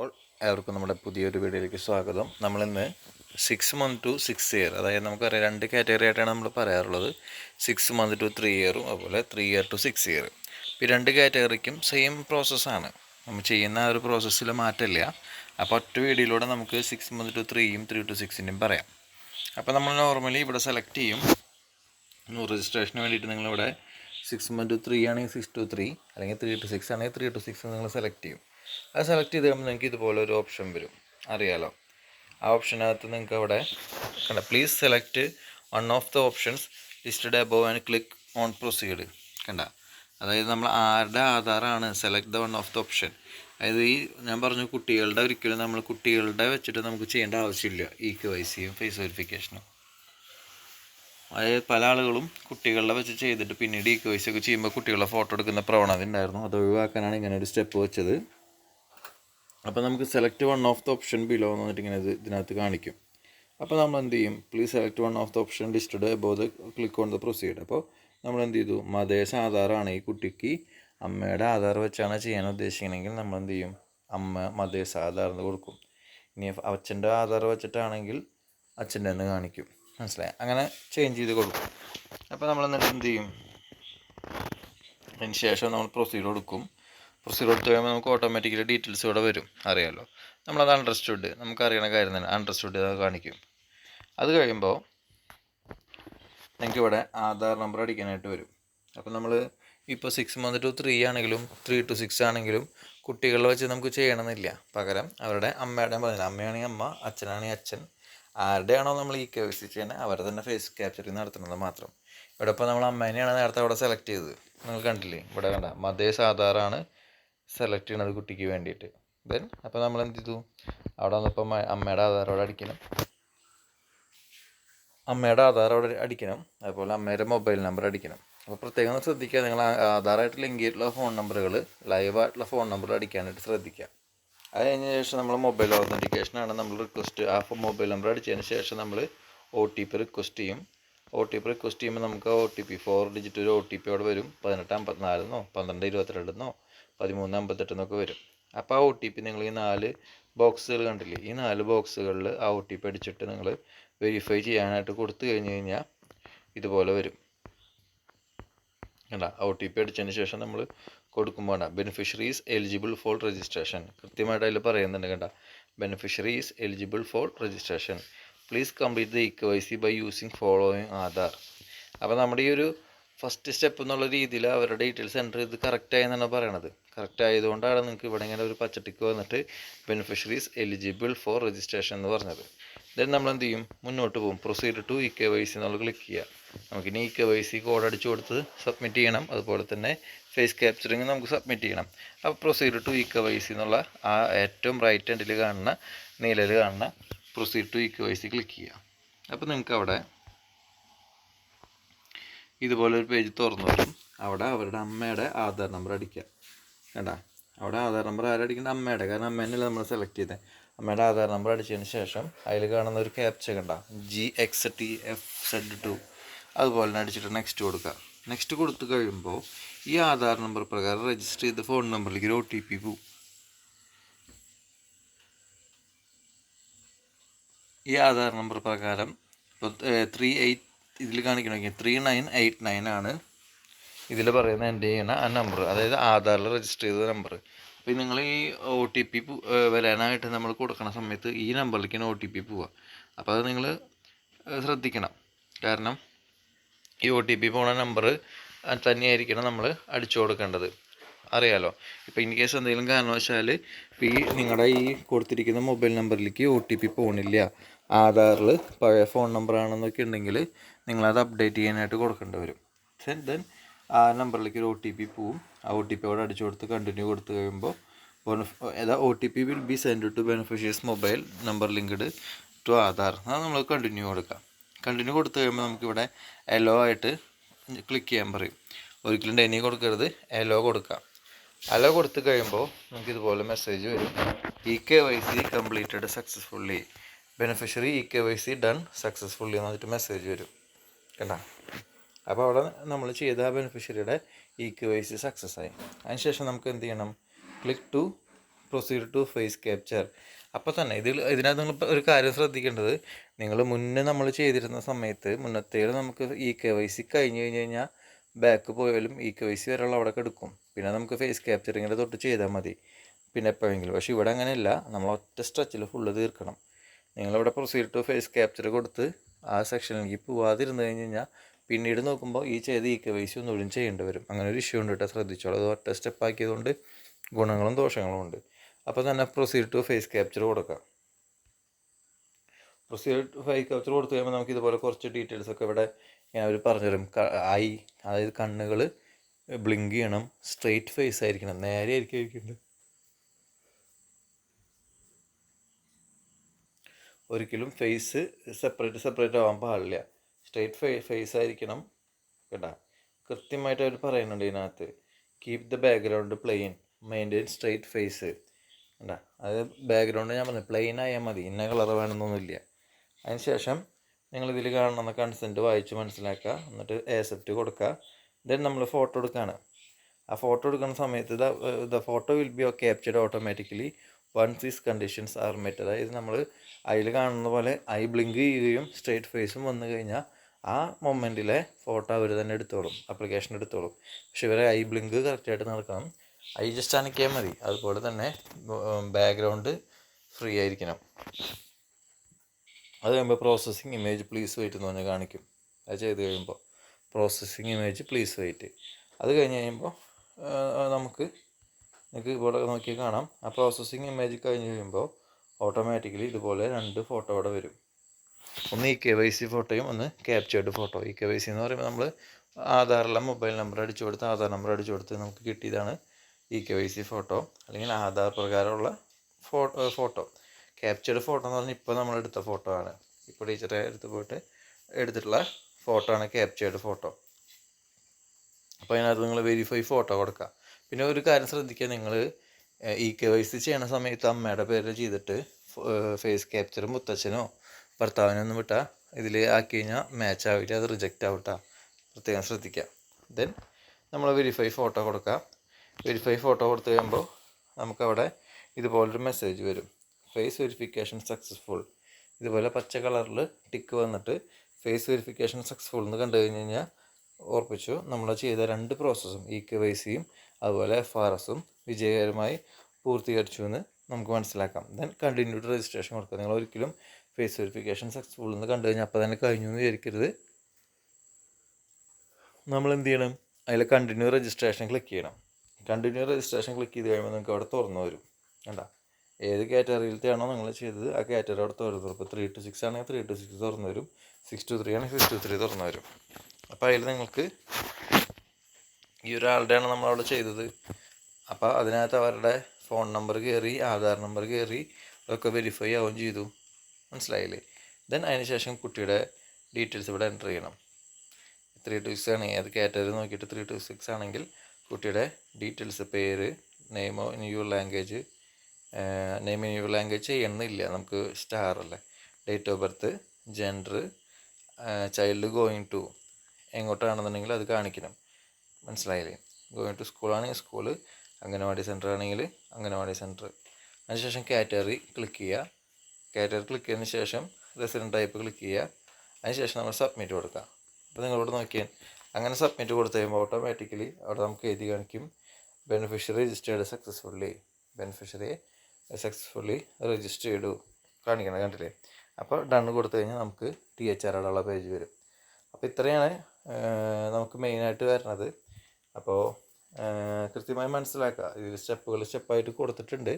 അപ്പോൾ ഏവർക്കും നമ്മുടെ പുതിയൊരു വീഡിയോയിലേക്ക് സ്വാഗതം. നമ്മളിന്ന് six month to six year അതായത് നമുക്കറിയാം രണ്ട് കാറ്റഗറി ആയിട്ടാണ് നമ്മൾ പറയാറുള്ളത്. സിക്സ് മന്ത് ടു ത്രീ ഇയറും അതുപോലെ three year to six year ഈ രണ്ട് കാറ്റഗറിക്കും സെയിം പ്രോസസ്സാണ് നമ്മൾ ചെയ്യുന്ന ആ ഒരു പ്രോസസ്സിൽ മാറ്റമില്ല. അപ്പോൾ ഒറ്റ വീഡിയോയിലൂടെ നമുക്ക് സിക്സ് മന്ത് ടു ത്രീയും ത്രീ ടു സിക്സിന്റെയും പറയാം. അപ്പോൾ നമ്മൾ നോർമലി ഇവിടെ സെലക്ട് ചെയ്യും. രജിസ്ട്രേഷന് വേണ്ടിയിട്ട് നിങ്ങളിവിടെ സിക്സ് മന്ത് ടു ത്രീ ആണെങ്കിൽ സിക്സ് ടു ത്രീ അല്ലെങ്കിൽ ത്രീ ടു സിക്സ് ആണെങ്കിൽ ത്രീ ടു സിക്സ് നിങ്ങൾ സെലക്ട് ചെയ്യും. അത് സെലക്ട് ചെയ്ത് കഴിയുമ്പോൾ നിങ്ങൾക്ക് ഇതുപോലെ ഒരു ഓപ്ഷൻ വരും. അറിയാലോ. ആ ഓപ്ഷനകത്ത് നിങ്ങൾക്ക് അവിടെ കണ്ട? Please select one of the options listed above and click on proceed കണ്ട? അതായത് നമ്മൾ ആരുടെ ആധാറാണ് select the one of the option അതായത് ഈ ഞാൻ പറഞ്ഞു കുട്ടികളുടെ ഒരിക്കലും നമ്മൾ കുട്ടികളുടെ വെച്ചിട്ട് നമുക്ക് ചെയ്യേണ്ട ആവശ്യമില്ല. ഇ കെ വൈ സിയും ഫേസ് വെരിഫിക്കേഷനും അതായത് പല ആളുകളും കുട്ടികളുടെ വെച്ച് ചെയ്തിട്ട് പിന്നീട് ഈ സി ഒക്കെ ചെയ്യുമ്പോൾ കുട്ടികളുടെ ഫോട്ടോ എടുക്കുന്ന പ്രവണത ഉണ്ടായിരുന്നു. അത് ഒഴിവാക്കാനാണ് ഇങ്ങനെ ഒരു സ്റ്റെപ്പ് വെച്ചത്. അപ്പോൾ നമുക്ക് select one of the option below എന്ന് പറഞ്ഞിട്ട് ഇങ്ങനെ ഇത് ഇതിനകത്ത് കാണിക്കും. അപ്പോൾ നമ്മൾ എന്ത് ചെയ്യും? Please select one of the option listed above the click on the proceed അപ്പോൾ നമ്മൾ എന്ത് ചെയ്തു? മതേശ ആധാറാണ് ഈ കുട്ടിക്ക് അമ്മയുടെ ആധാർ വെച്ചാണ് ചെയ്യാൻ ഉദ്ദേശിക്കണമെങ്കിൽ നമ്മൾ എന്ത് ചെയ്യും? അമ്മ മതേശ ആധാർ എന്ന് കൊടുക്കും. ഇനി അച്ഛന്റെ ആധാർ വെച്ചിട്ടാണെങ്കിൽ അച്ഛന്റെ എന്ന് കാണിക്കും. മനസ്സിലായി? അങ്ങനെ ചേഞ്ച് ചെയ്ത് കൊടുക്കും. അപ്പോൾ നമ്മൾ എന്നിട്ട് എന്ത് ചെയ്യും? അതിന് ശേഷം നമ്മൾ പ്രൊസീഡ് കൊടുക്കും. പ്രൊസീഡ് കൊടുത്തു കഴിയുമ്പോൾ നമുക്ക് ഓട്ടോമാറ്റിക്കലി ഡീറ്റെയിൽസ് ഇവിടെ വരും. അറിയാമല്ലോ നമ്മളത് അണ്ടർസ്റ്റുഡ് നമുക്ക് അറിയണ കാര്യം തന്നെ അണ്ടർസ്റ്റുഡ് അത് കാണിക്കും. അത് കഴിയുമ്പോൾ നിങ്ങൾക്ക് ഇവിടെ ആധാർ നമ്പർ അടിക്കാനായിട്ട് വരും. അപ്പോൾ നമ്മൾ ഇപ്പോൾ സിക്സ് മന്ത് ടു ത്രീ ആണെങ്കിലും ത്രീ ടു സിക്സ് ആണെങ്കിലും കുട്ടികളെ വെച്ച് നമുക്ക് ചെയ്യണമെന്നില്ല. പകരം അവരുടെ അമ്മയുടെ പറഞ്ഞില്ല അമ്മയാണെങ്കിൽ അമ്മ അച്ഛനാണെങ്കിൽ അച്ഛൻ. ആരുടെയാണോ നമ്മൾ ഈ കെ സി ചെയ്യുന്നത് അവരെ തന്നെ ഫേസ് ക്യാപ്ചറിങ് നടത്തുന്നത് മാത്രം. ഇവിടെ ഇപ്പോൾ നമ്മൾ അമ്മേനെയാണ് നേരത്തെ അവിടെ സെലക്ട് ചെയ്തത്. നിങ്ങൾ കണ്ടില്ലേ? ഇവിടെ കണ്ട മതേ ആധാറാണ് സെലക്ട് ചെയ്യണത് കുട്ടിക്ക് വേണ്ടിയിട്ട്. ദെൻ അപ്പോൾ നമ്മൾ എന്ത് ചെയ്തു? അവിടെ വന്നപ്പോൾ അമ്മയുടെ ആധാർ അവിടെ അടിക്കണം. അമ്മയുടെ ആധാർ അവിടെ അടിക്കണം. അതുപോലെ അമ്മയുടെ മൊബൈൽ നമ്പർ അടിക്കണം. അപ്പോൾ പ്രത്യേകം ശ്രദ്ധിക്കുക. നിങ്ങൾ ആധാറായിട്ട് ലിങ്ക് ചെയ്തിട്ടുള്ള ഫോൺ നമ്പറുകൾ ലൈവായിട്ടുള്ള ഫോൺ നമ്പർ അടിക്കാനായിട്ട് ശ്രദ്ധിക്കുക. അത് കഴിഞ്ഞ ശേഷം നമ്മൾ മൊബൈൽ ഓതന്റിക്കേഷനാണ് നമ്മൾ റിക്വസ്റ്റ് ആ മൊബൈൽ നമ്പർ അടിച്ചതിന് ശേഷം നമ്മൾ ഒ ടി പി റിക്വസ്റ്റ് ചെയ്യും. ഒ ടി പി റിക്വസ്റ്റ് ചെയ്യുമ്പോൾ നമുക്ക് O T P four digit ഒരു ഒ ടി പി അവിടെ വരും. പതിനെട്ട് അമ്പത്തിനാലെന്നോ പന്ത്രണ്ട് ഇരുപത്തിരണ്ടെന്നോ. പതിമൂന്ന് അമ്പത്തെട്ടെന്നൊക്കെ വരും. അപ്പോൾ ആ ഒ ടി പി നിങ്ങൾ ഈ നാല് ബോക്സുകൾ കണ്ടില്ലേ? ഈ നാല് ബോക്സുകളിൽ ആ ഒ ടി പി അടിച്ചിട്ട് നിങ്ങൾ വെരിഫൈ ചെയ്യാനായിട്ട് കൊടുത്തു കഴിഞ്ഞ് കഴിഞ്ഞാൽ ഇതുപോലെ വരും. കണ്ട? ഒ ടി പി അടിച്ചതിന് ശേഷം നമ്മൾ കൊടുക്കുമ്പോൾ ബെനിഫിഷ്യറീസ് എലിജിബിൾ ഫോർ രജിസ്ട്രേഷൻ കൃത്യമായിട്ട് അതിൽ പറയുന്നുണ്ട് കണ്ട? Beneficiaries eligible for registration please complete the eKYC by using following Aadhaar. അപ്പോൾ നമ്മുടെ ഈ ഒരു ഫസ്റ്റ് സ്റ്റെപ്പ് എന്നുള്ള രീതിയിൽ അവരുടെ ഡീറ്റെയിൽസ് എന്റർ ചെയ്ത് കറക്റ്റായി എന്നാണ് പറയണത്. കറക്റ്റ് ആയതുകൊണ്ടാണ് നിങ്ങൾക്ക് ഇവിടെ ഇങ്ങനെ ഒരു പച്ചട്ടിക്ക് വന്നിട്ട് ബെനിഫിഷ്യറീസ് എലിജിബിൾ ഫോർ രജിസ്ട്രേഷൻ എന്ന് പറഞ്ഞത്. ദെൻ നമ്മൾ എന്ത് ചെയ്യും? മുന്നോട്ട് പോകും. Proceed to E K Y C എന്നുള്ള ക്ലിക്ക് ചെയ്യുക നമുക്കിനി E K Y C code അടിച്ചു കൊടുത്ത് സബ്മിറ്റ് ചെയ്യണം. അതുപോലെ തന്നെ ഫേസ് ക്യാപ്ചറിങ് നമുക്ക് സബ്മിറ്റ് ചെയ്യണം. അപ്പോൾ proceed to E K Y C എന്നുള്ള ആ ഏറ്റവും റൈറ്റ് ഹാൻഡിൽ കാണുന്ന നീലയിൽ കാണുന്ന proceed to E K Y C click ചെയ്യുക അപ്പോൾ നിങ്ങൾക്ക് അവിടെ ഇതുപോലെ ഒരു പേജ് തുറന്നു വരും. അവിടെ അവരുടെ അമ്മയുടെ ആധാർ നമ്പർ അടിക്കുക കണ്ട? അവിടെ ആധാർ നമ്പർ ആരടിക്കേണ്ട അമ്മയുടെ. കാരണം അമ്മേനല്ലേ നമ്മൾ സെലക്ട് ചെയ്തത് അമ്മയുടെ ആധാർ നമ്പർ അടിച്ചതിന് ശേഷം അതിൽ കാണുന്ന ഒരു ക്യാപ്ച കണ്ട? G X T F Z two അതുപോലെ തന്നെ അടിച്ചിട്ട് നെക്സ്റ്റ് കൊടുക്കുക നെക്സ്റ്റ് കൊടുത്തു കഴിയുമ്പോൾ ഈ ആധാർ നമ്പർ പ്രകാരം രജിസ്റ്റർ ചെയ്ത ഫോൺ നമ്പറിലേക്ക് ഒരു ഒ ടി പി പോവും. ഈ ആധാർ നമ്പർ പ്രകാരം ഇപ്പോൾ ത്രീ എയ്റ്റ് ഇതിൽ കാണിക്കണമെങ്കിൽ ത്രീ നയൻ എയ്റ്റ് നയൻ ആണ്. ഇതിൽ പറയുന്ന എന്റെ ചെയ്യണ ആ നമ്പർ അതായത് ആധാറിൽ രജിസ്റ്റർ ചെയ്ത നമ്പർ അപ്പോൾ നിങ്ങൾ ഈ ഒ ടി പി വരാനായിട്ട് നമ്മൾ കൊടുക്കുന്ന സമയത്ത് ഈ നമ്പറിലേക്ക് ഒ ടി പി പോവുക. അപ്പോൾ അത് നിങ്ങൾ ശ്രദ്ധിക്കണം. കാരണം ഈ ഒ ടി പി പോണ നമ്പർ തന്നെയായിരിക്കണം നമ്മൾ അടിച്ചു കൊടുക്കേണ്ടത്. അറിയാലോ? ഇപ്പോൾ ഇൻ കേസ് എന്തെങ്കിലും കാരണവശാൽ ഈ നിങ്ങളുടെ ഈ കൊടുത്തിരിക്കുന്ന മൊബൈൽ നമ്പറിലേക്ക് ഒ ടി പി പോകണില്ല ആധാറിൽ പഴയ ഫോൺ നമ്പറാണെന്നൊക്കെ ഉണ്ടെങ്കിൽ നിങ്ങളത് അപ്ഡേറ്റ് ചെയ്യാനായിട്ട് കൊടുക്കേണ്ടി വരും. ദെൻ ആ നമ്പറിലേക്ക് ഒരു ഒ ടി പി പോവും. ആ ഒ ടി പി അവിടെ അടിച്ചു കൊടുത്ത് കണ്ടിന്യൂ കൊടുത്തു കഴിയുമ്പോൾ ഏതാ O T P will be send to beneficiary's mobile number linked to Aadhaar അത് നമ്മൾ കണ്ടിന്യൂ കൊടുക്കാം. കണ്ടിന്യൂ കൊടുത്തു കഴിയുമ്പോൾ നമുക്കിവിടെ എലോ ആയിട്ട് ക്ലിക്ക് ചെയ്യാൻ പറയും. ഒരിക്കലും ഡെനി കൊടുക്കരുത്. എലോ കൊടുക്കാം. അലോ കൊടുത്തു കഴിയുമ്പോൾ നമുക്ക് ഇതുപോലെ മെസ്സേജ് വരും. E K Y C completed successfully beneficiary E K Y C done successfully എന്ന് പറഞ്ഞിട്ട് മെസ്സേജ് വരും. കണ്ട? അപ്പോൾ അവിടെ നമ്മൾ ചെയ്ത ബെനിഫിഷ്യറിയുടെ E Q I C success ആയി. അതിനുശേഷം നമുക്ക് എന്ത് ചെയ്യണം? Click to proceed to face capture അപ്പോൾ തന്നെ ഇതിൽ ഇതിനകത്ത് നിങ്ങൾ ഒരു കാര്യം ശ്രദ്ധിക്കേണ്ടത് നിങ്ങൾ മുന്നേ നമ്മൾ ചെയ്തിരുന്ന സമയത്ത് മുന്നത്തേൽ നമുക്ക് ഈ കെ വൈ സി കഴിഞ്ഞ് കഴിഞ്ഞ് കഴിഞ്ഞാൽ ബാക്ക് പോയാലും ഈ കെ വൈ സി വരെയുള്ള അവിടെ എടുക്കും പിന്നെ നമുക്ക് ഫേസ് ക്യാപ്ചറിങ്ങിന്റെ തൊട്ട് ചെയ്താൽ മതി. പിന്നെ എപ്പോഴെങ്കിലും. പക്ഷേ ഇവിടെ അങ്ങനെയല്ല. നമ്മൾ ഒറ്റ സ്ട്രെച്ചിൽ ഫുള്ള് തീർക്കണം. നിങ്ങളിവിടെ പ്രൊസീഡ് ടു ഫേസ് ക്യാപ്ചർ കൊടുത്ത് ആ സെക്ഷനിലേക്ക് പോവാതിരുന്ന് കഴിഞ്ഞ് കഴിഞ്ഞാൽ പിന്നീട് നോക്കുമ്പോൾ ഈ ചെയ്ത് ഈ കെ വൈ സി ഒന്നുകൂടി ചെയ്യേണ്ടി വരും. അങ്ങനെ ഒരു ഇഷ്യൂ ഉണ്ട് കേട്ടോ ശ്രദ്ധിച്ചോളൂ. അത് ഒറ്റ സ്റ്റെപ്പ് ആക്കിയതുകൊണ്ട് ഗുണങ്ങളും ദോഷങ്ങളും ഉണ്ട്. അപ്പോൾ തന്നെ പ്രൊസീഡ് ടു ഫേസ് ക്യാപ്ചർ കൊടുക്കാം. പ്രൊസീഡ് ടു ഫേസ് ക്യാപ്ചർ കൊടുത്തു കഴിയുമ്പോൾ നമുക്ക് ഇതുപോലെ കുറച്ച് ഡീറ്റെയിൽസ് ഒക്കെ ഇവിടെ ഞാൻ അവർ പറഞ്ഞുതരും. ഐ അതായത് കണ്ണുകൾ ബ്ലിങ്ക് ചെയ്യണം. സ്ട്രെയിറ്റ് ഫേസ് ആയിരിക്കണം. നേരെ ആയിരിക്കും ഇരിക്കേണ്ടത് ഒരിക്കലും ഫേസ് സെപ്പറേറ്റ് സെപ്പറേറ്റ് ആവാൻ പാടില്ല. സ്ട്രെയിറ്റ് ഫേ ഫേസ് ആയിരിക്കണം കേട്ടാ. കൃത്യമായിട്ട് അവർ പറയുന്നുണ്ട് ഇതിനകത്ത്. Keep the background plain maintain straight face കേട്ടാ അത് ബാക്ക്ഗ്രൗണ്ട് ഞാൻ പറഞ്ഞു പ്ലെയിൻ ആയാൽ മതി. ഇന്ന കളർ വേണമെന്നൊന്നുമില്ല. അതിനുശേഷം നിങ്ങൾ ഇതിൽ കാണുന്ന കൺസെന്റ് വായിച്ച് മനസ്സിലാക്കുക. എന്നിട്ട് ആക്സെപ്റ്റ് കൊടുക്കുക. ദെൻ നമ്മൾ ഫോട്ടോ എടുക്കുകയാണ്. ആ ഫോട്ടോ എടുക്കുന്ന സമയത്ത് the the photo will be captured automatically once these conditions are met അതായത് നമ്മൾ അതിൽ കാണുന്ന പോലെ ഐ ബ്ലിങ്ക് ചെയ്യുകയും സ്ട്രേറ്റ് ഫേസും വന്നു കഴിഞ്ഞാൽ ആ മൊമെന്റിലെ ഫോട്ടോ അവർ തന്നെ എടുത്തോളും ആപ്ലിക്കേഷൻ എടുത്തോളും. പക്ഷെ ഇവരെ ഐ ബ്ലിങ്ക് കറക്റ്റായിട്ട് നടക്കണം. ഐ ജസ്റ്റ് അനക്കിയാൽ മതി. അതുപോലെ തന്നെ ബാക്ക്ഗ്രൗണ്ട് ഫ്രീ ആയിരിക്കണം. അത് കഴിയുമ്പോൾ പ്രോസസ്സിങ് ഇമേജ് പ്ലീസ് വെയിറ്റ് എന്ന് പറഞ്ഞാൽ കാണിക്കും. അത് ചെയ്ത് കഴിയുമ്പോൾ പ്രോസസ്സിങ് ഇമേജ് പ്ലീസ് വെയിറ്റ് അത് കഴിഞ്ഞ് കഴിയുമ്പോൾ നമുക്ക് നിങ്ങൾക്ക് ഇവിടെ നോക്കി കാണാം. ആ പ്രോസസ്സിങ് ഇമേജ് കഴിഞ്ഞ് കഴിയുമ്പോൾ ഓട്ടോമാറ്റിക്കലി ഇതുപോലെ രണ്ട് ഫോട്ടോ അവിടെ വരും. ഒന്ന് ഈ കെ വൈ സി ഫോട്ടോയും ഒന്ന് captured photo E K Y C എന്ന് പറയുമ്പോൾ നമ്മൾ ആധാറിലെ മൊബൈൽ നമ്പർ അടിച്ചു കൊടുത്ത് ആധാർ നമ്പർ അടിച്ചു കൊടുത്ത് നമുക്ക് കിട്ടിയതാണ് ഈ കെ വൈ സി ഫോട്ടോ അല്ലെങ്കിൽ ആധാർ പ്രകാരമുള്ള ഫോട്ടോ ഫോട്ടോ ക്യാപ്ചേർഡ് ഫോട്ടോ എന്ന് പറഞ്ഞാൽ ഇപ്പോൾ നമ്മൾ എടുത്ത ഫോട്ടോ ആണ്. ഇപ്പോൾ ടീച്ചറെ എടുത്ത് പോയിട്ട് എടുത്തിട്ടുള്ള ഫോട്ടോ ആണ് ക്യാപ്ചേർഡ് ഫോട്ടോ അപ്പോൾ അതിനകത്ത് നിങ്ങൾ വെരിഫൈ ഫോട്ടോ കൊടുക്കുക പിന്നെ ഒരു കാര്യം ശ്രദ്ധിക്കുക നിങ്ങൾ ഈ കെ വൈ സി ചെയ്യണ സമയത്ത് അമ്മയുടെ പേര് ചെയ്തിട്ട് ഫേസ് ക്യാപ്ചർ മുത്തച്ഛനോ ഭർത്താവിനോ ഒന്നും വിട്ടാൽ ഇതിൽ ആക്കി കഴിഞ്ഞാൽ മാച്ച് ആവില്ല. അത് റിജക്റ്റ് ആവട്ടാ. പ്രത്യേകം ശ്രദ്ധിക്കുക ദെൻ നമ്മൾ വെരിഫൈ ഫോട്ടോ കൊടുക്കുക വെരിഫൈ ഫോട്ടോ കൊടുത്തു കഴിയുമ്പോൾ നമുക്കവിടെ ഇതുപോലൊരു മെസ്സേജ് വരും. ഫേസ് വെരിഫിക്കേഷൻ സക്സസ്ഫുൾ ഇതുപോലെ പച്ച കളറിൽ ടിക്ക് വന്നിട്ട് ഫേസ് വെരിഫിക്കേഷൻ സക്സസ്ഫുൾ എന്ന് കണ്ടു കഴിഞ്ഞ് കഴിഞ്ഞാൽ ഓർപ്പിച്ചു നമ്മൾ ചെയ്ത രണ്ട് പ്രോസസ്സും ഇ കെ വൈ സിയും അതുപോലെ എഫ് ആർ എസും വിജയകരമായി പൂർത്തീകരിച്ചു എന്ന് നമുക്ക് മനസ്സിലാക്കാം. ദെൻ കണ്ടിന്യൂഡ് രജിസ്ട്രേഷൻ കൊടുക്കുക നിങ്ങൾ ഒരിക്കലും ഫേസ് വെരിഫിക്കേഷൻ സക്സസ്ഫുൾ എന്ന് കണ്ടു കഴിഞ്ഞാൽ അപ്പോൾ തന്നെ കഴിഞ്ഞു എന്ന് വിചാരിക്കരുത്. നമ്മൾ എന്ത് ചെയ്യണം? അതിൽ കണ്ടിന്യൂ രജിസ്ട്രേഷൻ ക്ലിക്ക് ചെയ്യണം. കണ്ടിന്യൂ രജിസ്ട്രേഷൻ ക്ലിക്ക് ചെയ്ത് കഴിയുമ്പോൾ നിങ്ങൾക്ക് അവിടെ തുറന്നു വരും. കണ്ട? ഏത് കാറ്റഗറിയിലത്തെയാണോ നിങ്ങൾ ചെയ്തത് ആ കാറ്റഗറി അവിടെ തുറന്നു വരും. ഇപ്പോൾ ത്രീ ടു സിക്സ് ആണെങ്കിൽ ത്രീ ടു സിക്സ് തുറന്നു വരും. സിക്സ് ടു ത്രീ ആണെങ്കിൽ സിക്സ് ടു ത്രീ തുറന്നു വരും. അപ്പോൾ അതിൽ നിങ്ങൾക്ക് ഈ ഒരാളുടെയാണ് നമ്മളവിടെ ചെയ്തത്. അപ്പോൾ അതിനകത്ത് അവരുടെ ഫോൺ നമ്പർ കയറി ആധാർ നമ്പർ കയറി അതൊക്കെ വെരിഫൈ ആവുകയും ചെയ്തു. മനസ്സിലായില്ലേ? ദെൻ അതിന് ശേഷം കുട്ടിയുടെ ഡീറ്റെയിൽസ് ഇവിടെ എന്റർ ചെയ്യണം. ത്രീ ടു സിക്സ് ആണ് ഏത് കാറ്റഗറി നോക്കിയിട്ട് ത്രീ ടു സിക്സ് ആണെങ്കിൽ കുട്ടിയുടെ ഡീറ്റെയിൽസ് പേര് നെയിമോ in your language name in your language ചെയ്യണമെന്നില്ല നമുക്ക് സ്റ്റാർ അല്ലേ? Date of birth gender child going to എങ്ങോട്ടാണെന്നുണ്ടെങ്കിൽ അത് കാണിക്കണം. മനസ്സിലായില്ലേ? ഗോയിങ് ടു സ്കൂളാണെങ്കിൽ സ്കൂൾ അംഗനവാടി സെന്റർ ആണെങ്കിൽ അംഗനവാടി സെന്റർ അതിനുശേഷം കാറ്റഗറി ക്ലിക്ക് ചെയ്യുക. കാറ്റഗറി ക്ലിക്ക് ചെയ്തതിന് ശേഷം റെസിഡന്റ് ടൈപ്പ് ക്ലിക്ക് ചെയ്യുക. അതിനുശേഷം നമ്മൾ സബ്മിറ്റ് കൊടുക്കുക. അപ്പോൾ നിങ്ങൾ ഇവിടെ നോക്കിയാൽ അങ്ങനെ സബ്മിറ്റ് കൊടുത്തു കഴിയുമ്പോൾ ഓട്ടോമാറ്റിക്കലി അവിടെ നമുക്ക് എഴുതി കാണിക്കും beneficiary registered successfully beneficiary successfully register ചെയ്തു. കാണിക്കണം കണ്ടില്ലേ? അപ്പോൾ ഡൺ കൊടുത്തു കഴിഞ്ഞാൽ നമുക്ക് ടി എച്ച് ആർ ഉള്ള പേജ് വരും. അപ്പോൾ ഇത്രയാണ് നമുക്ക് മെയിനായിട്ട് വരുന്നത് അപ്പോൾ കൃത്യമായി മനസ്സിലാക്കുക. ഇതിൽ സ്റ്റെപ്പുകൾ സ്റ്റെപ്പായിട്ട് കൊടുത്തിട്ടുണ്ട്.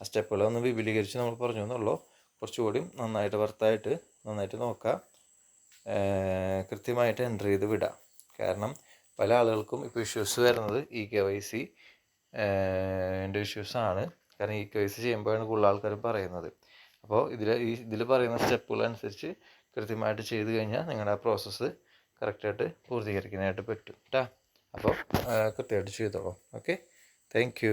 ആ സ്റ്റെപ്പുകൾ ഒന്ന് വിപുലീകരിച്ച് നമ്മൾ പറഞ്ഞു എന്നുള്ളൂ. കുറച്ചുകൂടി നന്നായിട്ട് വർത്തായിട്ട് നന്നായിട്ട് നോക്കുക കൃത്യമായിട്ട് എന്റർ ചെയ്ത് വിടാം. കാരണം പല ആളുകൾക്കും ഇപ്പോൾ ഇഷ്യൂസ് വരുന്നത് ഇ കെ വൈ സി എന്റെ ആണ്. കാരണം ഇ കെ വൈ സി ചെയ്യുമ്പോഴാണ് കൂടുതൽ ആൾക്കാരും പറയുന്നത്. അപ്പോൾ ഇതിൽ ഈ ഇതിൽ പറയുന്ന സ്റ്റെപ്പുകൾ അനുസരിച്ച് കൃത്യമായിട്ട് ചെയ്ത് കഴിഞ്ഞാൽ നിങ്ങളുടെ ആ പ്രോസസ്സ് കറക്റ്റായിട്ട് പൂർത്തീകരിക്കാനായിട്ട് പറ്റും. കേട്ടോ അപ്പോൾ കൃത്യമായിട്ട് ചെയ്തോളൂ. ഓക്കെ? താങ്ക്